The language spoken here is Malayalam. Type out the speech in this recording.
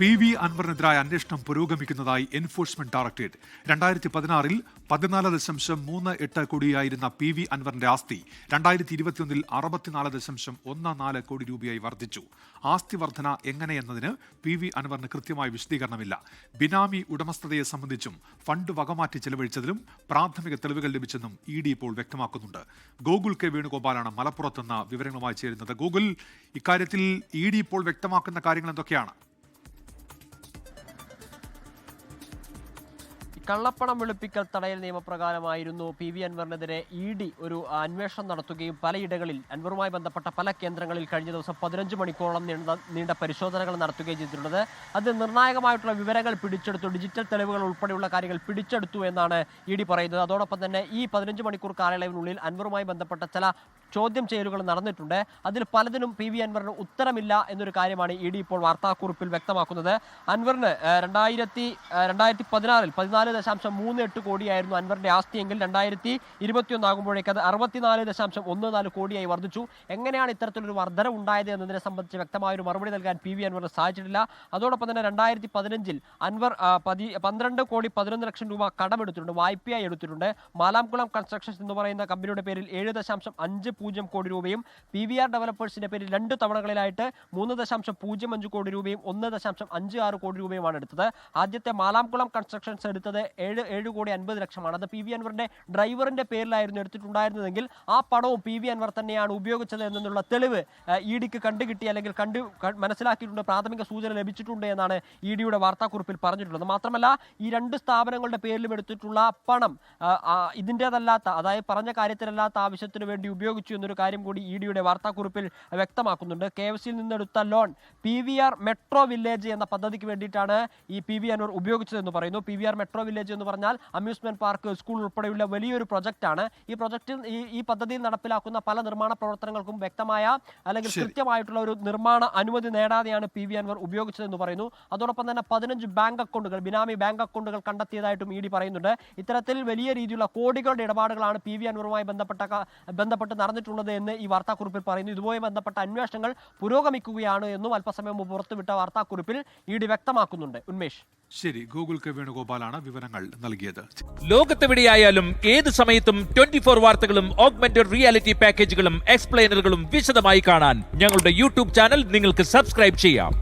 പി വി അൻവറിനെതിരായ അന്വേഷണം പുരോഗമിക്കുന്നതായി എൻഫോഴ്സ്മെന്റ് ഡയറക്ടറേറ്റ്. രണ്ടായിരത്തി പതിനാറിൽ പതിനാല് ദശാംശം മൂന്ന് എട്ട് കോടിയായിരുന്ന പി വി അൻവറിന്റെ ആസ്തി രണ്ടായിരത്തി ഇരുപത്തിയൊന്നിൽ അറുപത്തിനാല് ദശാംശം ഒന്ന് നാല് കോടി രൂപയായി വർദ്ധിച്ചു. ആസ്തി വർധന എങ്ങനെയെന്നതിന് പി വി അൻവറിന് കൃത്യമായ വിശദീകരണമില്ല. ബിനാമി ഉടമസ്ഥതയെ സംബന്ധിച്ചും ഫണ്ട് വകമാറ്റി ചെലവഴിച്ചതിലും പ്രാഥമിക തെളിവുകൾ ലഭിച്ചെന്നും ഇ ഡി ഇപ്പോൾ വ്യക്തമാക്കുന്നുണ്ട്. ഗോകുൽ കെ വേണുഗോപാലാണ് മലപ്പുറത്തുനിന്ന് വിവരങ്ങളുമായി ചേരുന്നത്. ഗൂഗിൾ ഇക്കാര്യത്തിൽ ഇ ഡി ഇപ്പോൾ വ്യക്തമാക്കുന്ന കാര്യങ്ങൾ എന്തൊക്കെയാണ്? കള്ളപ്പണം വെളുപ്പിക്കൽ തടയൽ നിയമപ്രകാരമായിരുന്നു പി വി അൻവറിനെതിരെ ഇ ഡി ഒരു അന്വേഷണം നടത്തുകയും പലയിടങ്ങളിൽ അൻവറുമായി ബന്ധപ്പെട്ട പല കേന്ദ്രങ്ങളിൽ കഴിഞ്ഞ ദിവസം പതിനഞ്ച് മണിക്കൂറോളം നീണ്ട നീണ്ട പരിശോധനകൾ നടത്തുകയും ചെയ്തിട്ടുള്ളത് അത് നിർണായകമായിട്ടുള്ള വിവരങ്ങൾ പിടിച്ചെടുത്തു. ഡിജിറ്റൽ തെളിവുകൾ ഉൾപ്പെടെയുള്ള കാര്യങ്ങൾ പിടിച്ചെടുത്തു എന്നാണ് ഇ ഡി പറയുന്നത്. അതോടൊപ്പം തന്നെ ഈ പതിനഞ്ച് മണിക്കൂർ കാലയളവിനുള്ളിൽ അൻവറുമായി ബന്ധപ്പെട്ട ചില ചോദ്യം ചെയ്യലുകൾ നടന്നിട്ടുണ്ട്. അതിൽ പലതിനും പി വി അൻവറിന് ഉത്തരമില്ല എന്നൊരു കാര്യമാണ് ഇ ഡി ഇപ്പോൾ വാർത്താക്കുറിപ്പിൽ വ്യക്തമാക്കുന്നത്. അൻവറിന് രണ്ടായിരത്തി രണ്ടായിരത്തി പതിനാറിൽ പതിനാല് ദശാംശം മൂന്ന് എട്ട് കോടിയായിരുന്നു അൻവറിന്റെ ആസ്തിയെങ്കിൽ രണ്ടായിരത്തി ഇരുപത്തിയൊന്ന് ആകുമ്പോഴേക്ക് അത് അറുപത്തിനാല് ദശാംശം ഒന്ന് നാല് കോടിയായി വർദ്ധിച്ചു. എങ്ങനെയാണ് ഇത്തരത്തിലൊരു വർധന ഉണ്ടായത് എന്നതിനെ സംബന്ധിച്ച് വ്യക്തമായ ഒരു മറുപടി നൽകാൻ പി വി അൻവറിന് സാധിച്ചിട്ടില്ല. അതോടൊപ്പം തന്നെ രണ്ടായിരത്തി പതിനഞ്ചിൽ അൻവർ പതി പന്ത്രണ്ട് കോടി പതിനൊന്ന് ലക്ഷം രൂപ കടമെടുത്തിട്ടുണ്ട് വായ്പയായി എടുത്തിട്ടുണ്ട്. മാലാംകുളം കൺസ്ട്രക്ഷൻസ് എന്ന് പറയുന്ന കമ്പനിയുടെ പേരിൽ ഏഴ് ദശാംശം അഞ്ച് പൂജ്യം കോടി രൂപയും പി വി ആർ ഡെവലപ്പേഴ്സിന്റെ പേരിൽ രണ്ട് തവണകളിലായിട്ട് മൂന്ന് ദശാംശം പൂജ്യം അഞ്ച് കോടി രൂപയും ഒന്ന് ദശാംശം അഞ്ച് ആറ് കോടി രൂപയുമാണ് എടുത്തത്. ആദ്യത്തെ മാലാംകുളം കൺസ്ട്രക്ഷൻസ് എടുത്തത് ഏഴ് ഏഴ് കോടി അൻപത് ലക്ഷമാണ്. അത് പി വി അൻവറിന്റെ ഡ്രൈവറിന്റെ പേരിലായിരുന്നു എടുത്തിട്ടുണ്ടായിരുന്നതെങ്കിൽ ആ പണവും പി വി അൻവർ തന്നെയാണ് ഉപയോഗിച്ചത് എന്നുള്ള തെളിവ് ഇ ഡിക്ക് കണ്ടുകിട്ടി അല്ലെങ്കിൽ കണ്ടു മനസ്സിലാക്കിയിട്ടുണ്ട് പ്രാഥമിക സൂചന ലഭിച്ചിട്ടുണ്ട് എന്നാണ് ഇ ഡിയുടെ വാർത്താക്കുറിപ്പിൽ പറഞ്ഞിട്ടുള്ളത്. മാത്രമല്ല ഈ രണ്ട് സ്ഥാപനങ്ങളുടെ പേരിലും എടുത്തിട്ടുള്ള പണം ഇതിന്റെതല്ലാത്ത അതായത് പറഞ്ഞ കാര്യത്തിലല്ലാത്ത ആവശ്യത്തിന് വേണ്ടി ഉപയോഗിച്ചു എന്നൊരു കാര്യം കൂടി ഇ ഡിയുടെ വാർത്താക്കുറിപ്പിൽ വ്യക്തമാക്കുന്നുണ്ട്. കെ എഫ് സിയിൽ നിന്നെടുത്ത loan P V R metro village എന്ന പദ്ധതിക്ക് വേണ്ടിയിട്ടാണ് ഈ പി വി അനൂർ ഉപയോഗിച്ചതെന്ന് പറയുന്നു. P V R metro village എന്ന് പറഞ്ഞാൽ അമ്യൂസ്മെന്റ് പാർക്ക് സ്കൂൾ ഉൾപ്പെടെയുള്ള വലിയൊരു പ്രൊജക്റ്റാണ്. ഈ പ്രൊജക്റ്റിൽ ഈ ഈ പദ്ധതിയിൽ നടപ്പിലാക്കുന്ന പല നിർമ്മാണ പ്രവർത്തനങ്ങൾക്കും വ്യക്തമായ അല്ലെങ്കിൽ കൃത്യമായിട്ടുള്ള ഒരു നിർമ്മാണ അനുമതി നേടാതെയാണ് പി വി അൻവർ ഉപയോഗിച്ചതെന്ന് പറയുന്നു. അതോടൊപ്പം തന്നെ പതിനഞ്ച് ബാങ്ക് അക്കൗണ്ടുകൾ ബിനാമി ബാങ്ക് അക്കൗണ്ടുകൾ കണ്ടെത്തിയതായിട്ടും ഇ ഡി പറയുന്നുണ്ട്. ഇത്തരത്തിൽ വലിയ രീതിയിലുള്ള കോടികളുടെ ഇടപാടുകളാണ് പി വി അൻവറുമായി ബന്ധപ്പെട്ട ബന്ധപ്പെട്ട് ബന്ധപ്പെട്ട് നടന്നിട്ടുള്ളത് എന്ന് ഈ വാർത്താക്കുറിപ്പിൽ പറയുന്നു. ഇതുമായി ബന്ധപ്പെട്ട അന്വേഷണങ്ങൾ പുരോഗമിക്കുകയാണ് എന്നും അല്പസമയം മുമ്പ് പുറത്തുവിട്ട വാർത്താക്കുറിപ്പിൽ ഇ ഡി വ്യക്തമാക്കുന്നുണ്ട്. ഉന്മേഷ്. ശരി ഗൂഗിൾ കെ വേണുഗോപാലാണ് വിവരങ്ങൾ നൽകിയത്. ലോകത്തെവിടെയായാലും ഏത് സമയത്തും ട്വന്റി ഫോർ വാർത്തകളും ഓഗ്മെന്റഡ് റിയാലിറ്റി പാക്കേജുകളും എക്സ്പ്ലെയിനറുകളും വിശദമായി കാണാൻ ഞങ്ങളുടെ യൂട്യൂബ് ചാനൽ നിങ്ങൾക്ക് സബ്സ്ക്രൈബ് ചെയ്യാം.